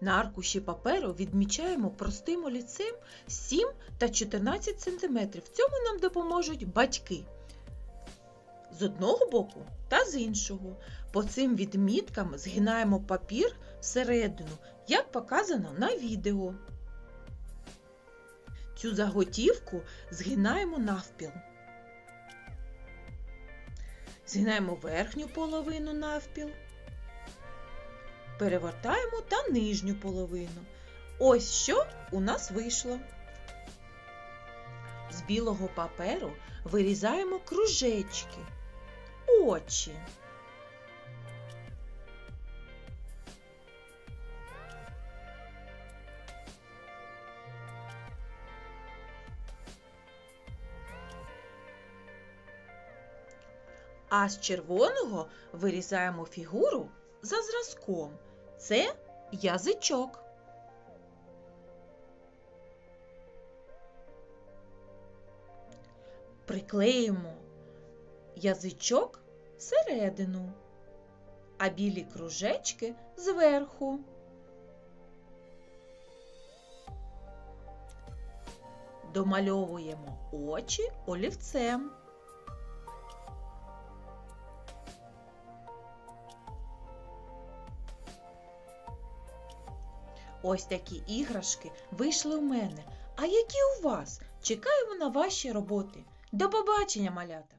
На аркуші паперу відмічаємо простим олівцем 7 та 14 см. В цьому нам допоможуть батьки. З одного боку та з іншого. По цим відміткам згинаємо папір всередину, як показано на відео. Цю заготівку згинаємо навпіл. Згинаємо верхню половину навпіл. Перевертаємо та нижню половину. Ось що у нас вийшло. З білого паперу вирізаємо кружечки, очі. А з червоного вирізаємо фігуру за зразком. Це язичок. Приклеїмо язичок всередину, а білі кружечки зверху. Домальовуємо очі олівцем. Ось такі іграшки вийшли у мене. А які у вас? Чекаємо на ваші роботи. До побачення, малята!